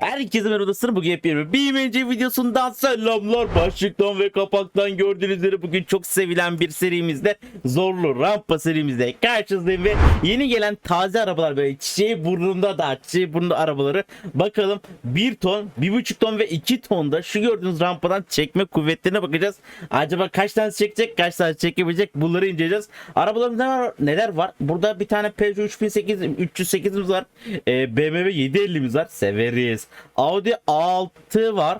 Herkese merhaba dostlarım. Bugün yepyeni bir BMC videosundan selamlar. Başlıktan ve kapaktan gördüğünüz üzere bugün çok sevilen bir serimizde Zorlu Rampa serimizde karşınızdayım ve yeni gelen taze arabalar böyle çiçeği burnunda da çiçeği burnunda arabaları bakalım 1 ton, 1,5 ton ve 2 tonda şu gördüğünüz rampadan çekme kuvvetlerine bakacağız. Acaba kaç tane çekecek, kaç tane çekebilecek bunları inceleyeceğiz. Arabalarımızda neler? Neler var? Burada bir tane Peugeot 3008 308'imiz var. Ee, BMW 750'miz var. Severiz. Audi A6 var.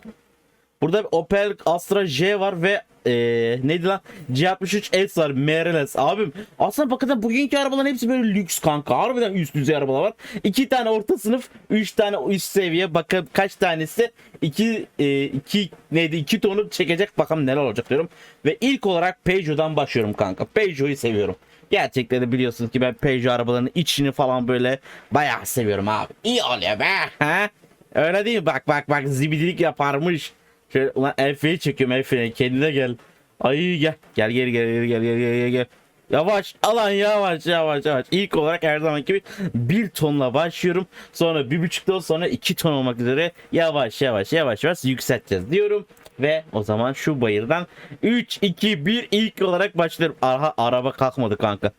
Burada bir Opel Astra J var ve eee neydi lan? C63S var. MRLS. Abim aslında bakın bugünkü arabaların hepsi böyle lüks kanka. Harbiden üst düzey arabalar var. İki tane orta sınıf, üç tane üst seviye. Bakın kaç tanesi iki, eee, iki neydi? iki tonu çekecek. Bakalım neler olacak diyorum. Ve ilk olarak Peugeot'dan başlıyorum kanka. Peugeot'u seviyorum. Gerçekten de biliyorsunuz ki ben Peugeot arabalarının içini falan böyle bayağı seviyorum abi. İyi oluyor be. Ha? Öyle değil mi? Bak bak bak zibidilik yaparmış. Şöyle ulan Efe'yi çekiyorum Efe'ye. Kendine gel. Ay gel. Gel gel gel gel gel gel gel gel. Yavaş alan yavaş yavaş yavaş. İlk olarak her zaman gibi bir tonla başlıyorum. Sonra bir buçuk ton sonra iki ton olmak üzere yavaş yavaş yavaş yavaş yükselteceğiz diyorum. Ve o zaman şu bayırdan 3 2 1 ilk olarak başlıyorum. Aha araba kalkmadı kanka.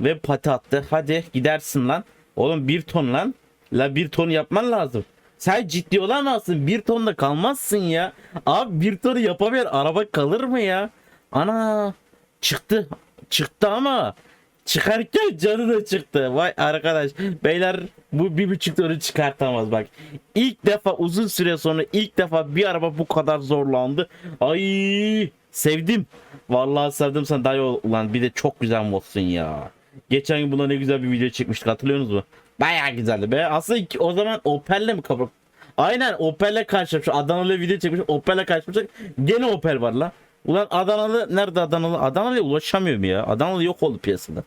Ve pati attı. Hadi gidersin lan. Oğlum bir ton lan. La bir ton yapman lazım. Sen ciddi olamazsın. Bir tonda kalmazsın ya. Abi bir tonu yapamayan araba kalır mı ya? Ana çıktı. Çıktı ama çıkarken canı da çıktı. Vay arkadaş. Beyler bu bir buçuk tonu çıkartamaz bak. İlk defa uzun süre sonra ilk defa bir araba bu kadar zorlandı. Ay sevdim. Vallahi sevdim sen dayı ulan bir de çok güzel modsun ya. Geçen gün buna ne güzel bir video çekmiştik hatırlıyorsunuz mu? Bayağı güzeldi be. Aslında iki- o zaman Opel'le mi kapı? Aynen Opel'le karşılaşmış. Adanalı video çekmiş. Opel'le karşılaşmış. Gene Opel var la. Ulan Adanalı nerede Adanalı? Adanalı'ya ulaşamıyorum ya. Adanalı yok oldu piyasada.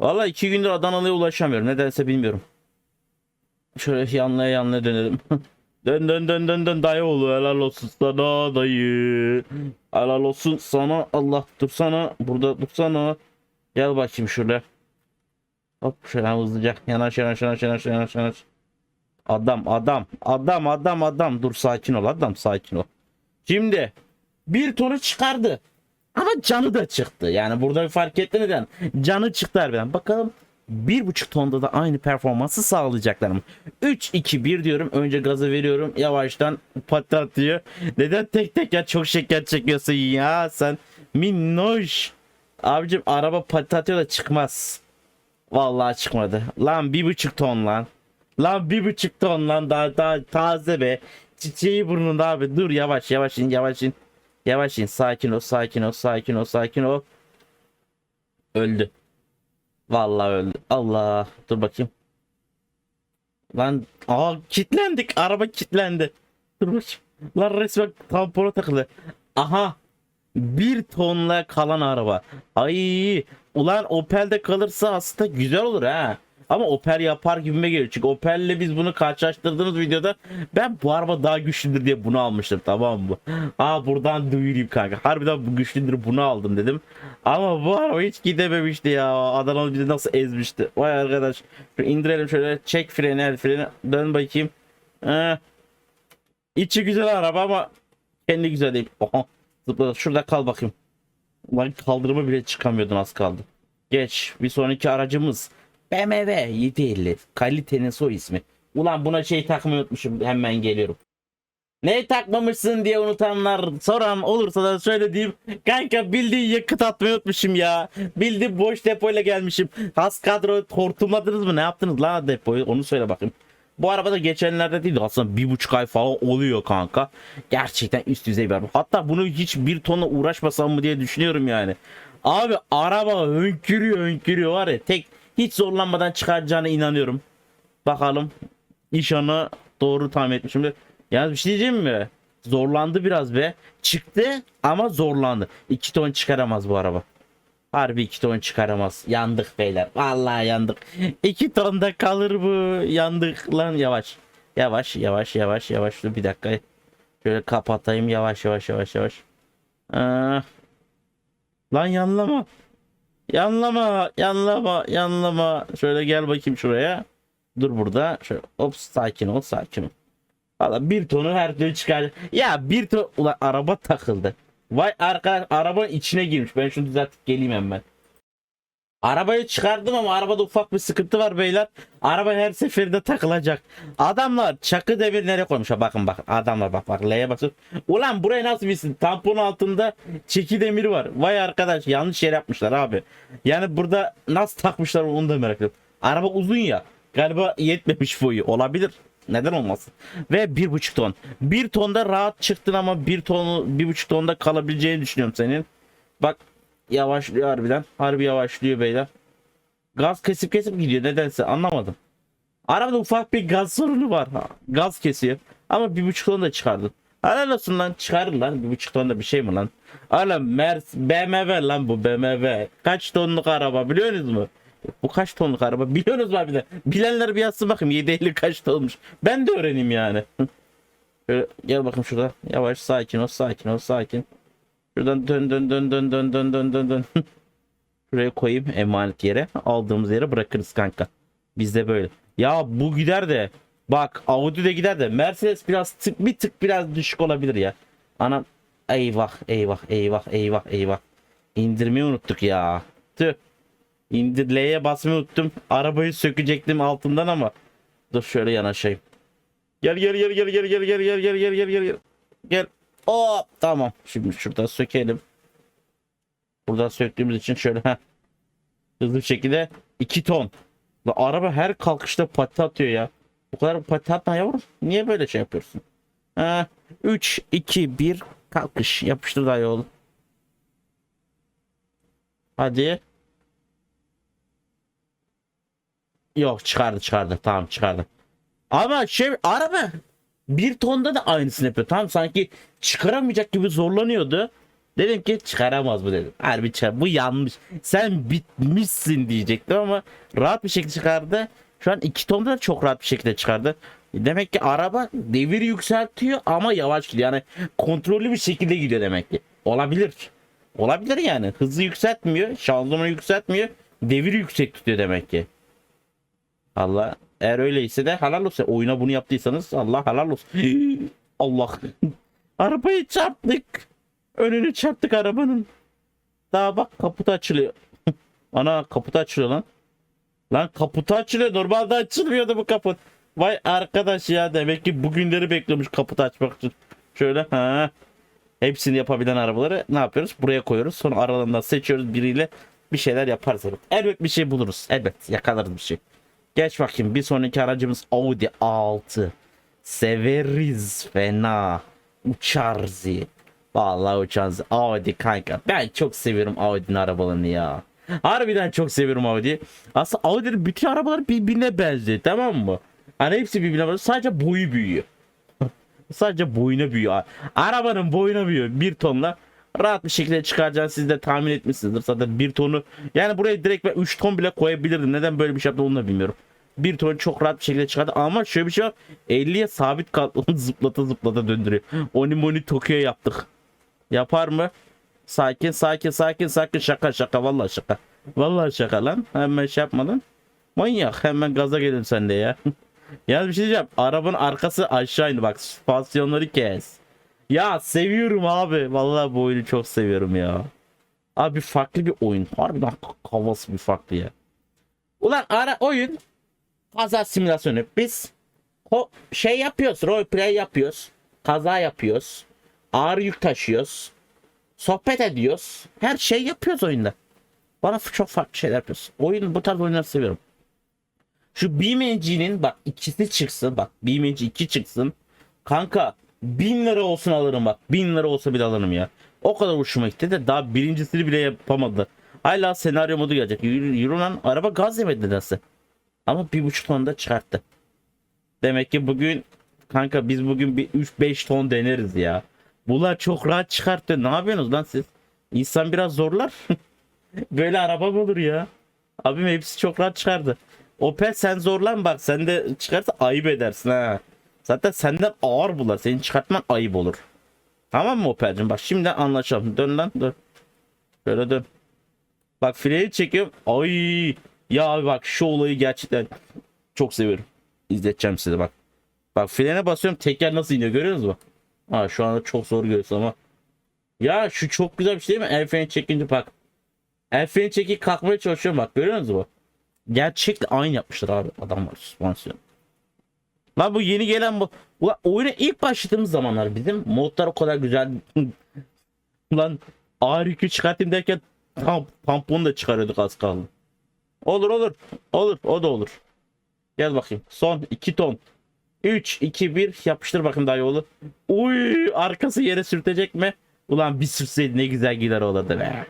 Vallahi iki gündür Adanalı'ya ulaşamıyorum. Nedense bilmiyorum. Şöyle yanlaya yanlaya dönelim. dön dön dön dön dön dayı oğlu helal olsun sana dayı. Helal olsun sana Allah dursana. Burada dursana. Gel bakayım şuraya. Hop şöyle hızlıca yanaş yanaş yanaş yanaş yanaş yanaş. Adam adam adam adam adam dur sakin ol adam sakin ol. Şimdi bir tonu çıkardı. Ama canı da çıktı. Yani burada bir fark etti neden? Canı çıktı harbiden. Bakalım bir buçuk tonda da aynı performansı sağlayacaklar mı? 3 2 1 diyorum. Önce gazı veriyorum. Yavaştan patlatıyor. Neden tek tek ya çok şeker çekiyorsun ya sen minnoş. Abicim araba patlatıyor da çıkmaz. Vallahi çıkmadı. Lan bir buçuk ton lan. Lan bir buçuk ton lan daha, daha taze be. Çiçeği burnunda abi. Dur yavaş yavaş in yavaş in. Yavaş in sakin ol sakin ol sakin ol sakin ol. Öldü. Vallahi öldü. Allah. Dur bakayım. Lan aa kilitlendik. Araba kilitlendi. Dur bakayım. Lan resmen tampona takılı. Aha. Bir tonla kalan araba. Ay. Ulan Opel'de kalırsa aslında güzel olur ha. Ama Opel yapar gibime geliyor. Çünkü Opel'le biz bunu karşılaştırdığımız videoda ben bu araba daha güçlüdür diye bunu almıştım tamam mı? Aa buradan duyurayım kanka. Harbiden bu güçlüdür bunu aldım dedim. Ama bu araba hiç gidememişti ya. Adanalı bizi nasıl ezmişti. Vay arkadaş. Şu indirelim şöyle. Çek freni el freni. Dön bakayım. Ee, içi güzel araba ama kendi güzel değil. Oha. Zıpladı. Şurada kal bakayım. Lan kaldırıma bile çıkamıyordun az kaldı. Geç. Bir sonraki aracımız BMW 750. Kalitenin soy ismi. Ulan buna şey takmayı unutmuşum. Hemen geliyorum. Ne takmamışsın diye unutanlar soran olursa da şöyle diyeyim. Kanka bildiğin yakıt atmayı unutmuşum ya. Bildiğin boş depoyla gelmişim. Has kadro hortumladınız mı? Ne yaptınız lan depoyu? Onu söyle bakayım. Bu arabada geçenlerde değil aslında bir buçuk ay falan oluyor kanka. Gerçekten üst düzey bir araba. Hatta bunu hiç bir tonla uğraşmasam mı diye düşünüyorum yani. Abi araba hönkürüyor hönkürüyor var ya tek hiç zorlanmadan çıkaracağına inanıyorum. Bakalım inşallah doğru tahmin etmişimdir. Yalnız bir şey diyeceğim mi? Zorlandı biraz be. Çıktı ama zorlandı. 2 ton çıkaramaz bu araba. Harbi 2 ton çıkaramaz. Yandık beyler. Vallahi yandık. 2 tonda kalır bu. Yandık lan yavaş. Yavaş yavaş yavaş yavaş. Dur bir dakika. Şöyle kapatayım yavaş yavaş yavaş yavaş. Aa. Lan yanlama. Yanlama, yanlama, yanlama. Şöyle gel bakayım şuraya. Dur burada. Şöyle hop sakin ol, sakin ol. Valla bir tonu her türlü çıkar. Ya bir ton ulan araba takıldı. Vay arkadaş araba içine girmiş. Ben şunu düzeltip geleyim hemen. Arabayı çıkardım ama arabada ufak bir sıkıntı var beyler. Araba her seferinde takılacak. Adamlar çakı demirleri koymuş. Bakın bak adamlar bak bak L'ye basın. Ulan buraya nasıl bilsin? Tampon altında çeki demiri var. Vay arkadaş yanlış yer yapmışlar abi. Yani burada nasıl takmışlar onu da merak ediyorum. Araba uzun ya. Galiba yetmemiş boyu. Olabilir. Neden olmasın? Ve bir buçuk ton. Bir tonda rahat çıktın ama bir tonu bir buçuk tonda kalabileceğini düşünüyorum senin. Bak yavaşlıyor harbiden. Harbi yavaşlıyor beyler. Gaz kesip kesip gidiyor nedense anlamadım. Arabada ufak bir gaz sorunu var. Gaz kesiyor. Ama bir buçuk ton da çıkardın. Helal olsun lan çıkarın lan. Bir buçuk ton da bir şey mi lan? Oğlum Mers BMW lan bu BMW. Kaç tonluk araba biliyorsunuz mu? Bu kaç tonluk araba biliyorsunuz mu abi de? Bilenler bir yazsın bakayım 750 kaç tonmuş. Ben de öğreneyim yani. Şöyle gel bakayım şurada. Yavaş sakin ol sakin ol sakin. Şuradan dön dön dön dön dön dön dön dön dön. Şuraya koyayım emanet yere. Aldığımız yere bırakırız kanka. Bizde böyle. Ya bu gider de bak Audi de gider de Mercedes biraz tık bir tık biraz düşük olabilir ya. Anam eyvah eyvah eyvah eyvah eyvah. İndirmeyi unuttuk ya. Tüh. İndir L'ye basmayı unuttum. Arabayı sökecektim altından ama. Dur şöyle yanaşayım. Gel gel gel gel gel gel gel gel gel gel gel gel gel. Gel. Hop tamam. Şimdi şurada sökelim. Buradan söktüğümüz için şöyle heh. hızlı bir şekilde 2 ton. La araba her kalkışta pati atıyor ya. Bu kadar pati atma yavrum. Niye böyle şey yapıyorsun? Ha, 3 2 1 kalkış. Yapıştır daha oğlum. Hadi. Yok çıkardı çıkardı. Tamam çıkardı. Ama şey araba bir tonda da aynısını yapıyor. Tam sanki çıkaramayacak gibi zorlanıyordu. Dedim ki çıkaramaz bu dedim. Harbi çıkar. Bu yanlış. Sen bitmişsin diyecektim ama rahat bir şekilde çıkardı. Şu an iki tonda da çok rahat bir şekilde çıkardı. Demek ki araba devir yükseltiyor ama yavaş gidiyor. Yani kontrollü bir şekilde gidiyor demek ki. Olabilir. Olabilir yani. Hızı yükseltmiyor. Şanzımanı yükseltmiyor. Devir yüksek tutuyor demek ki. Allah eğer öyleyse de helal olsun. Oyuna bunu yaptıysanız Allah helal olsun. Allah. Arabayı çarptık. Önünü çarptık arabanın. Daha bak kaputu açılıyor. Ana kaputu açılıyor lan. Lan kaputu açılıyor. Normalde açılmıyordu bu kaput. Vay arkadaş ya demek ki bugünleri bekliyormuş kaputu açmak için. Şöyle ha. Hepsini yapabilen arabaları ne yapıyoruz? Buraya koyuyoruz. Sonra aralarından seçiyoruz biriyle bir şeyler yaparız. Elbet, elbet bir şey buluruz. Elbet yakalarız bir şey. Geç bakayım. Bir sonraki aracımız Audi 6. Severiz fena. Uçarız. Vallahi uçarız. Audi kanka. Ben çok seviyorum Audi'nin arabalarını ya. Harbiden çok seviyorum Audi. Aslında Audi'nin bütün arabalar birbirine benziyor tamam mı? Hani hepsi birbirine benziyor. Sadece boyu büyüyor. Sadece boyuna büyüyor. Arabanın boyuna büyüyor. Bir tonla rahat bir şekilde çıkaracağını siz de tahmin etmişsinizdir. Zaten bir tonu yani buraya direkt ben 3 ton bile koyabilirdim. Neden böyle bir şey yaptı onu da bilmiyorum. Bir ton çok rahat bir şekilde çıkardı ama şöyle bir şey var. 50'ye sabit kaldı zıplata zıplata döndürüyor. Oni moni Tokyo yaptık. Yapar mı? Sakin sakin sakin sakin şaka şaka vallahi şaka. Vallahi şaka lan. Hemen şey yapmadın. Manyak hemen gaza gelin sen de ya. Yalnız bir şey diyeceğim. Arabanın arkası aşağı indi bak. Spansiyonları kes. Ya seviyorum abi. Vallahi bu oyunu çok seviyorum ya. Abi farklı bir oyun. Harbiden havası bir farklı ya. Ulan ara oyun kaza simülasyonu. Biz o şey yapıyoruz. Role play yapıyoruz. Kaza yapıyoruz. Ağır yük taşıyoruz. Sohbet ediyoruz. Her şey yapıyoruz oyunda. Bana çok farklı şeyler yapıyoruz. Oyun bu tarz oyunları seviyorum. Şu BeamNG'nin bak ikisi çıksın. Bak BeamNG 2 çıksın. Kanka 1000 lira olsun alırım bak. 1000 lira olsa bile alırım ya. O kadar hoşuma gitti de daha birincisini bile yapamadılar. Hala senaryo modu gelecek. Euro Euro lan araba gaz yemedi nedense. Ama bir buçuk ton da çıkarttı. Demek ki bugün kanka biz bugün bir 3-5 ton deneriz ya. Bunlar çok rahat çıkarttı. Ne yapıyorsunuz lan siz? İnsan biraz zorlar. Böyle araba mı olur ya? Abim hepsi çok rahat çıkardı. Opel sen zorlan bak sen de çıkarsa ayıp edersin ha. Zaten senden ağır bunlar. Senin çıkartman ayıp olur. Tamam mı Opel'cim? Bak şimdi anlaşalım. Dön lan dön. Böyle dön. Bak freni çekiyorum. Ay. Ya abi bak şu olayı gerçekten çok seviyorum. İzleteceğim size bak. Bak frene basıyorum teker nasıl iniyor görüyor musunuz? Ha şu anda çok zor görüyorsun ama. Ya şu çok güzel bir şey değil mi? El freni çekince bak. El freni çekip kalkmaya çalışıyorum bak görüyor musunuz bu? Gerçekle aynı yapmışlar abi adamlar süspansiyon. Lan bu yeni gelen bu. Ulan oyuna ilk başladığımız zamanlar bizim modlar o kadar güzel. Lan ağır yükü çıkartayım derken tam tamponu da çıkarıyorduk az kaldı. Olur olur. Olur o da olur. Gel bakayım. Son 2 ton. 3, 2, 1 yapıştır bakayım daha yolu. Uy arkası yere sürtecek mi? Ulan bir sürseydi ne güzel gider olurdu be.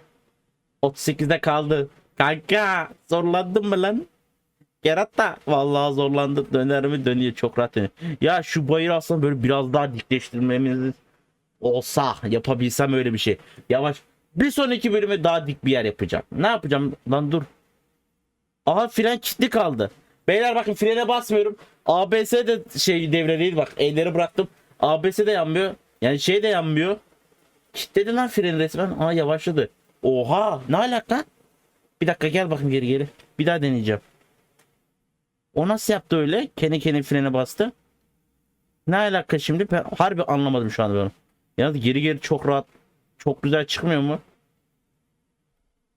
38'de kaldı. Kanka zorlandın mı lan? Kerata vallahi zorlandı. Döner mi dönüyor çok rahat dönüyor. Ya şu bayır aslında böyle biraz daha dikleştirmemiz olsa yapabilsem öyle bir şey. Yavaş. Bir sonraki bölüme daha dik bir yer yapacağım. Ne yapacağım? Lan dur. Aha fren kilitli kaldı. Beyler bakın frene basmıyorum. ABS de şey devre değil bak. Elleri bıraktım. ABS de yanmıyor. Yani şey de yanmıyor. Kilitledi lan freni resmen. Aa yavaşladı. Oha ne alaka? Bir dakika gel bakayım geri geri. Bir daha deneyeceğim. O nasıl yaptı öyle? Kendi kendi frene bastı. Ne alaka şimdi? Ben harbi anlamadım şu anda ben. Yalnız geri geri çok rahat. Çok güzel çıkmıyor mu?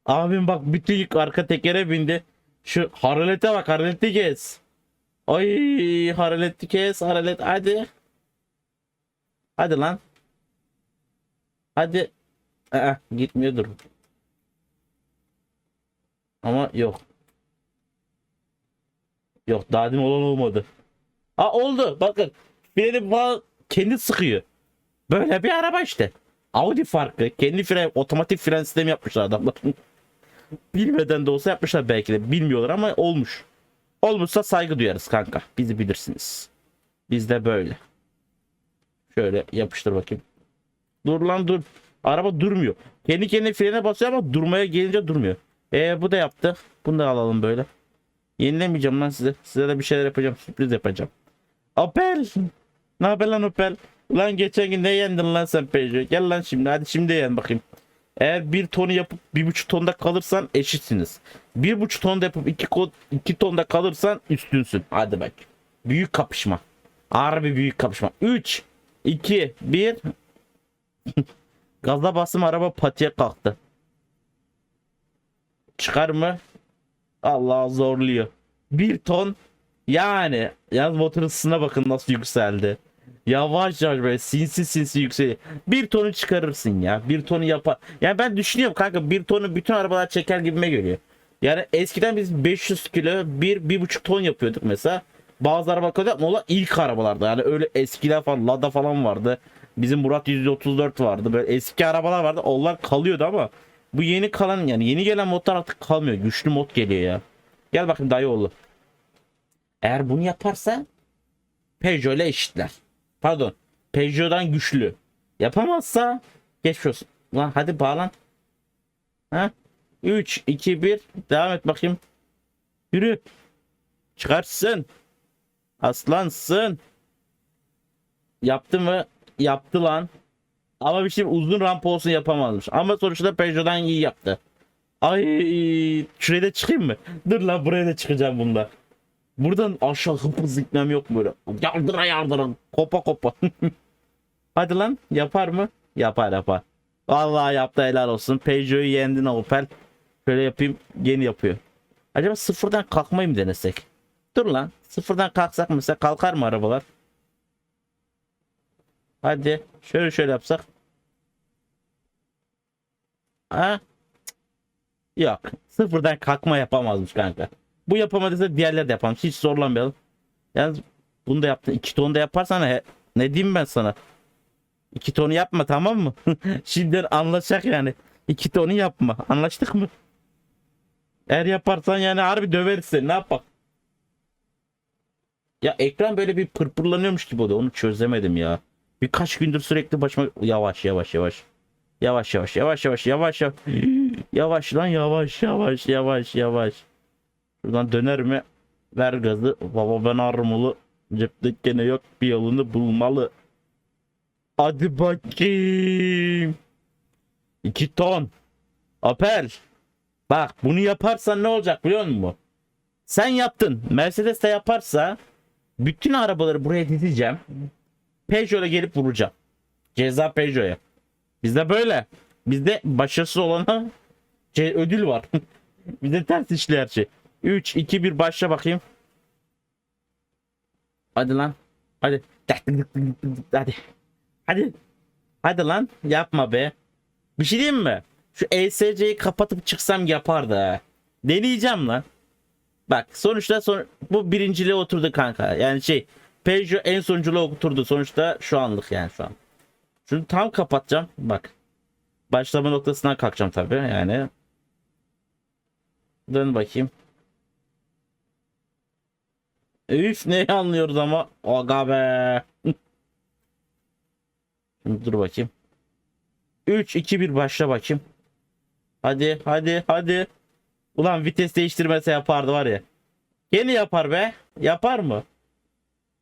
Abim bak bütün yük arka tekere bindi. Şu haralete bak haraleti kes. Ay haraleti kes haralet hadi. Hadi lan. Hadi. Aa, gitmiyordur. Ama yok. Yok daha demin olan olmadı. Aa oldu bakın. Freni falan kendi sıkıyor. Böyle bir araba işte. Audi farkı. Kendi fren, otomatik fren sistemi yapmışlar adamlar. Bilmeden de olsa yapmışlar belki de. Bilmiyorlar ama olmuş. Olmuşsa saygı duyarız kanka. Bizi bilirsiniz. Biz de böyle. Şöyle yapıştır bakayım. Dur lan dur. Araba durmuyor. Kendi kendine frene basıyor ama durmaya gelince durmuyor. E bu da yaptı. Bunu da alalım böyle. Yenilemeyeceğim lan size. Size de bir şeyler yapacağım. Sürpriz yapacağım. Opel. Ne haber lan Opel? Lan geçen gün ne yendin lan sen Peugeot? Gel lan şimdi hadi şimdi yen bakayım. Eğer bir tonu yapıp bir buçuk tonda kalırsan eşitsiniz. Bir buçuk tonda yapıp iki, iki tonda kalırsan üstünsün. Hadi bak. Büyük kapışma. Harbi büyük kapışma. 3, 2, 1. Gaza bastım araba patiye kalktı. Çıkar mı? Allah zorluyor. Bir ton yani yalnız motor ısısına bakın nasıl yükseldi. Yavaş yavaş böyle sinsi sinsi yükseliyor. Bir tonu çıkarırsın ya. Bir tonu yapar. Yani ben düşünüyorum kanka bir tonu bütün arabalar çeker gibime geliyor. Yani eskiden biz 500 kilo bir, bir buçuk ton yapıyorduk mesela. Bazı araba kadar yapma olan ilk arabalarda. Yani öyle eskiler falan Lada falan vardı. Bizim Murat 134 vardı. Böyle eski arabalar vardı. Onlar kalıyordu ama bu yeni kalan yani yeni gelen modlar artık kalmıyor. Güçlü mod geliyor ya. Gel bakayım dayı oğlu. Eğer bunu yaparsa Peugeot ile eşitler. Pardon. Peugeot'dan güçlü. Yapamazsa geçmiş olsun. Lan hadi bağlan. Ha? 3, 2, 1. Devam et bakayım. Yürü. Çıkarsın. Aslansın. Yaptı mı? Yaptı lan. Ama bir şey uzun rampa olsun yapamazmış. Ama sonuçta Peugeot'dan iyi yaptı. Ay şuraya da çıkayım mı? Dur lan buraya da çıkacağım bunda. Buradan aşağı hıp hızlı gitmem yok böyle? Yardıra yardıra. Kopa kopa. Hadi lan yapar mı? Yapar yapar. Vallahi yaptı helal olsun. Peugeot'u yendin Opel. Şöyle yapayım yeni yapıyor. Acaba sıfırdan kalkmayı mı denesek? Dur lan. Sıfırdan kalksak mesela kalkar mı arabalar? Hadi şöyle şöyle yapsak. Ha? Yok. Sıfırdan kalkma yapamazmış kanka. Bu yapamadıysa diğerleri de yapalım. Hiç zorlanmayalım. Yalnız bunu da yaptın. iki ton da yaparsan he, ne diyeyim ben sana? İki tonu yapma tamam mı? Şimdiden anlaşacak yani. İki tonu yapma. Anlaştık mı? Eğer yaparsan yani harbi döveriz seni. Ne yapak? Ya ekran böyle bir pırpırlanıyormuş gibi oluyor. Onu çözemedim ya. Birkaç gündür sürekli başıma yavaş yavaş yavaş. Yavaş yavaş yavaş yavaş yavaş yavaş. Yavaş lan yavaş yavaş yavaş yavaş. Şuradan döner mi? Ver gazı. Baba ben armalı. Cepte gene yok bir yolunu bulmalı. Hadi bakayım. 2 ton. Apel. Bak bunu yaparsan ne olacak biliyor musun? Sen yaptın. Mercedes de yaparsa Bütün arabaları buraya dizeceğim. Peugeot'a gelip vuracağım. Ceza Peugeot'a. Bizde böyle. Bizde başarısız olana ce- ödül var. Bizde ters işliyor her şey. 3, 2, 1 başla bakayım. Hadi lan. Hadi. Hadi. Hadi. Hadi lan. Yapma be. Bir şey diyeyim mi? Şu ESC'yi kapatıp çıksam yapardı ha. Deneyeceğim lan. Bak sonuçta son, bu birinciliğe oturdu kanka. Yani şey Peugeot en sonunculuğa oturdu. Sonuçta şu anlık yani şu an. Şunu tam kapatacağım. Bak. Başlama noktasından kalkacağım tabii yani. Dön bakayım. Üf neyi anlıyoruz ama. Aga be. Şimdi dur bakayım. 3 2 1 başla bakayım. Hadi hadi hadi. Ulan vites değiştirmese yapardı var ya. Yeni yapar be. Yapar mı?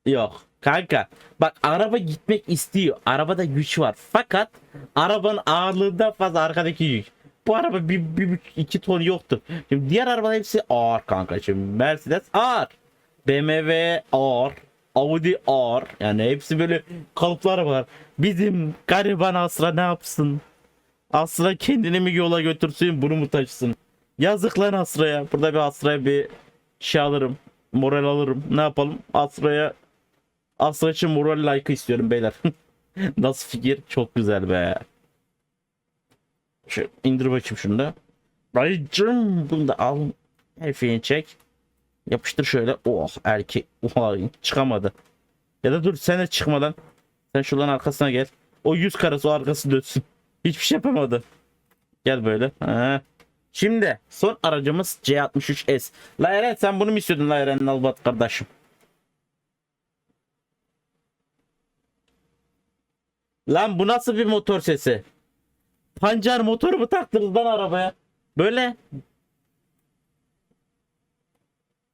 Yok. Kanka bak araba gitmek istiyor. Arabada güç var. Fakat arabanın ağırlığından fazla arkadaki yük. Bu araba bir, bir, bir iki ton yoktu. Şimdi diğer arabalar hepsi ağır kanka. Şimdi Mercedes ağır. BMW ağır. Audi ağır. Yani hepsi böyle kalıplar var. Bizim gariban Asra ne yapsın? Asra kendini mi yola götürsün bunu mu taşısın? Yazık lan Asra'ya. Burada bir Asra'ya bir şey alırım. Moral alırım. Ne yapalım? Asra'ya Asra için moral like istiyorum beyler. Nasıl fikir? Çok güzel be. Şu indir bakayım şunu da. Dayıcım bunu da al. Herifini çek. Yapıştır şöyle. Oh erkek. Oha çıkamadı. Ya da dur sen de çıkmadan. Sen şuradan arkasına gel. O yüz karası o arkası dönsün. Hiçbir şey yapamadı. Gel böyle. Ha. Şimdi son aracımız C63S. La Eren sen bunu mu istiyordun La Eren Albat kardeşim? Lan bu nasıl bir motor sesi? Pancar motoru mu taktınız lan arabaya? Böyle.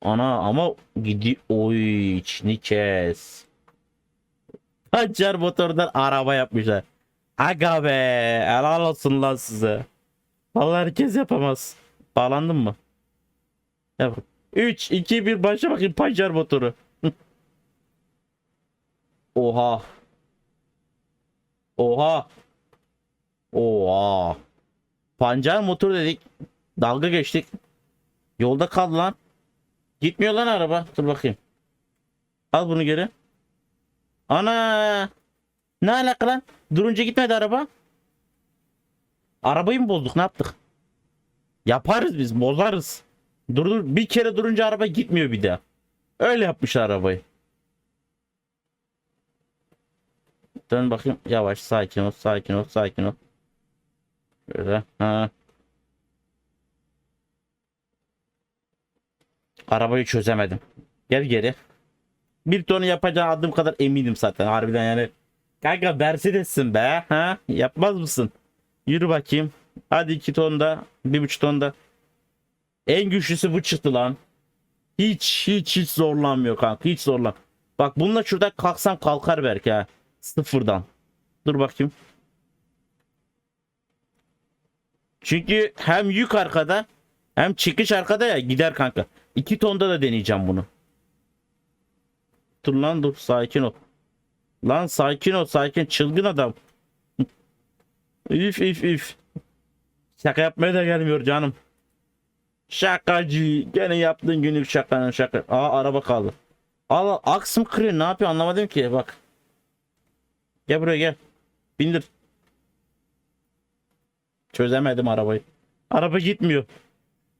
Ana ama gidi oy içini kes. Pancar motordan araba yapmışlar. Aga be helal olsun lan size. Vallahi herkes yapamaz. Bağlandın mı? Yap. 3 2 1 başla bakayım pancar motoru. Oha. Oha. Oha. Pancar motoru dedik. Dalga geçtik. Yolda kaldı lan. Gitmiyor lan araba. Dur bakayım. Al bunu geri. Ana. Ne alaka lan? Durunca gitmedi araba. Arabayı mı bozduk? Ne yaptık? Yaparız biz. Bozarız. Dur dur. Bir kere durunca araba gitmiyor bir daha. Öyle yapmışlar arabayı. Dön bakayım. Yavaş sakin ol. Sakin ol. Sakin ol. Böyle. Ha. Arabayı çözemedim. Gel geri. Bir tonu yapacağın adım kadar eminim zaten. Harbiden yani. Kanka Mercedes'sin be. Ha? Yapmaz mısın? Yürü bakayım. Hadi iki tonda. Bir buçuk tonda. En güçlüsü bu çıktı lan. Hiç hiç hiç zorlanmıyor kanka. Hiç zorlan. Bak bununla şurada kalksam kalkar belki ha. Sıfırdan. Dur bakayım. Çünkü hem yük arkada hem çıkış arkada ya gider kanka. İki tonda da deneyeceğim bunu. Dur lan dur sakin ol. Lan sakin ol sakin çılgın adam. üf üf üf. Şaka yapmaya da gelmiyor canım. Şakacı. Gene yaptığın günlük şakanın şaka. Aa araba kaldı. Al aksım kırıyor ne yapıyor anlamadım ki bak. Gel buraya gel. Bindir. Çözemedim arabayı. Araba gitmiyor.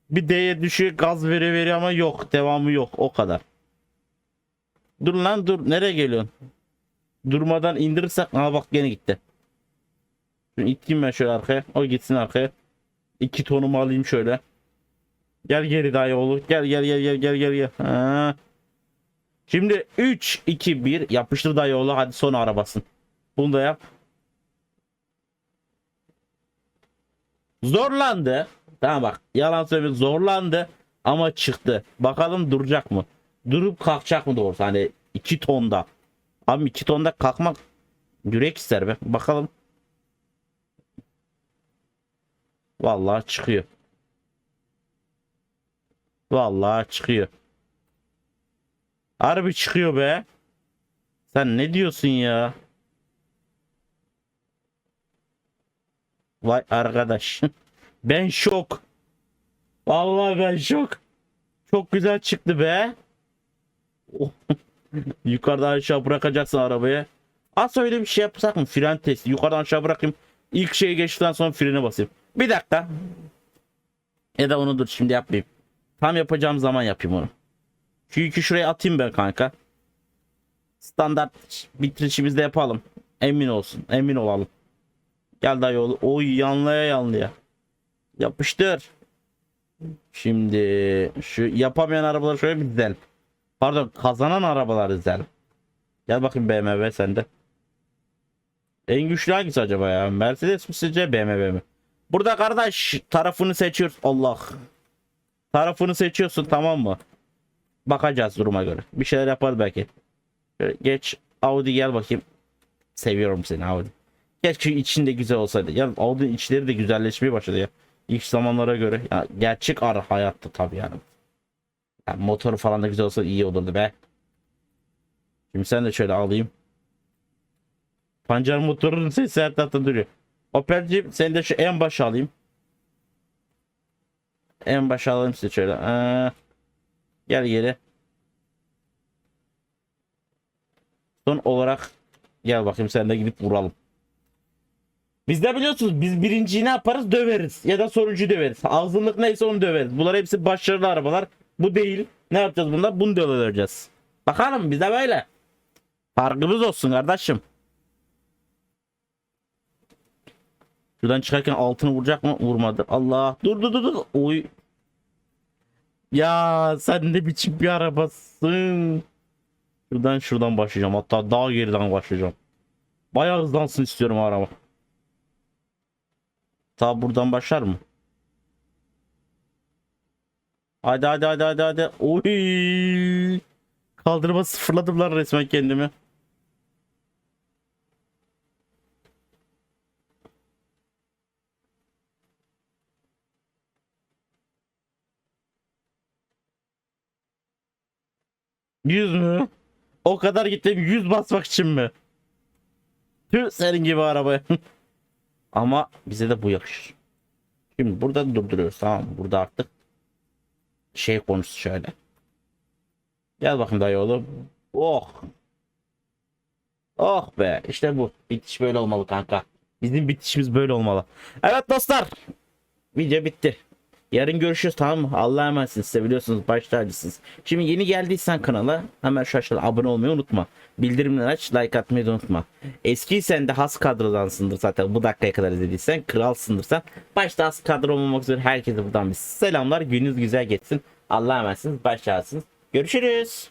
Bir D'ye düşüyor gaz veriyor veriyor ama yok devamı yok o kadar. Dur lan dur nereye geliyorsun? Durmadan indirirsek aa bak gene gitti. Şimdi iteyim ben şöyle arkaya. O gitsin arkaya. İki tonumu alayım şöyle. Gel geri dayı oğlu. Gel gel gel gel gel gel gel. Ha. Şimdi 3 2 1 yapıştır dayı oğlu. Hadi son arabasın. Bunu da yap. Zorlandı. Tamam bak yalan söylemiyorum zorlandı ama çıktı. Bakalım duracak mı? Durup kalkacak mı doğrusu hani 2 tonda. Abi 2 tonda kalkmak yürek ister be. Bakalım. Vallahi çıkıyor. Vallahi çıkıyor. Harbi çıkıyor be. Sen ne diyorsun ya? Vay arkadaş. Ben şok. Vallahi ben şok. Çok güzel çıktı be. Oh. Yukarıdan aşağı bırakacaksın arabayı. Az öyle bir şey yapsak mı? Fren testi. Yukarıdan aşağı bırakayım. İlk şeyi geçtikten sonra frene basayım. Bir dakika. Ya da onu dur şimdi yapmayayım. Tam yapacağım zaman yapayım onu. Çünkü şuraya atayım ben kanka. Standart bitirişimizde yapalım. Emin olsun. Emin olalım. Gel dayı oğlu. Oy yanlaya yanlaya. Yapıştır. Şimdi şu yapamayan arabaları şöyle bir dizelim. Pardon kazanan arabaları dizelim. Gel bakayım BMW sende. En güçlü hangisi acaba ya? Mercedes mi sizce BMW mi? Burada kardeş tarafını seçiyoruz. Allah. Tarafını seçiyorsun tamam mı? Bakacağız duruma göre. Bir şeyler yaparız belki. Geç Audi gel bakayım. Seviyorum seni Audi. Keşke içinde güzel olsaydı. Ya Audi içleri de güzelleşmeye başladı ya. İlk zamanlara göre. Ya gerçek ara hayatta tabii yani. yani. Motoru falan da güzel olsa iyi olurdu be. Şimdi sen de şöyle alayım. Pancar motorunun sesi her duruyor. Opel'ciğim sen de şu en başa alayım. En başa alayım size şöyle. Ee, gel geri. Son olarak gel bakayım sen de gidip vuralım. Biz de biliyorsunuz biz birinciyi ne yaparız döveriz ya da sonuncuyu döveriz. Ağzınlık neyse onu döveriz. Bunlar hepsi başarılı arabalar. Bu değil. Ne yapacağız bunda? Bunu döveceğiz. Bakalım biz de böyle. Farkımız olsun kardeşim. Şuradan çıkarken altını vuracak mı? Vurmadı. Allah. Dur dur dur dur. Oy. Ya sen ne biçim bir arabasın. Şuradan şuradan başlayacağım. Hatta daha geriden başlayacağım. Bayağı hızlansın istiyorum araba. Ta buradan başlar mı? Hadi hadi hadi hadi hadi. Oy. Kaldırma sıfırladım resmen kendimi. Yüz mü? O kadar gittim yüz basmak için mi? Tüh senin gibi arabaya. Ama bize de bu yakışır. Şimdi burada durduruyoruz tamam mı? Burada artık şey konusu şöyle. Gel bakayım dayı oğlum. Oh. Oh be işte bu. Bitiş böyle olmalı kanka. Bizim bitişimiz böyle olmalı. Evet dostlar. Video bitti. Yarın görüşürüz tamam mı? Allah'a emanetsiniz. Seviyorsunuz. Baş tacısınız. Şimdi yeni geldiysen kanala hemen şu aşağıda abone olmayı unutma. Bildirimleri aç. Like atmayı da unutma. Eskiysen de has kadrodansındır zaten. Bu dakikaya kadar izlediysen. Kralsındır sen. Başta has kadro olmamak üzere herkese buradan bir selamlar. Gününüz güzel geçsin. Allah'a emanetsiniz. Baş tacısınız. Görüşürüz.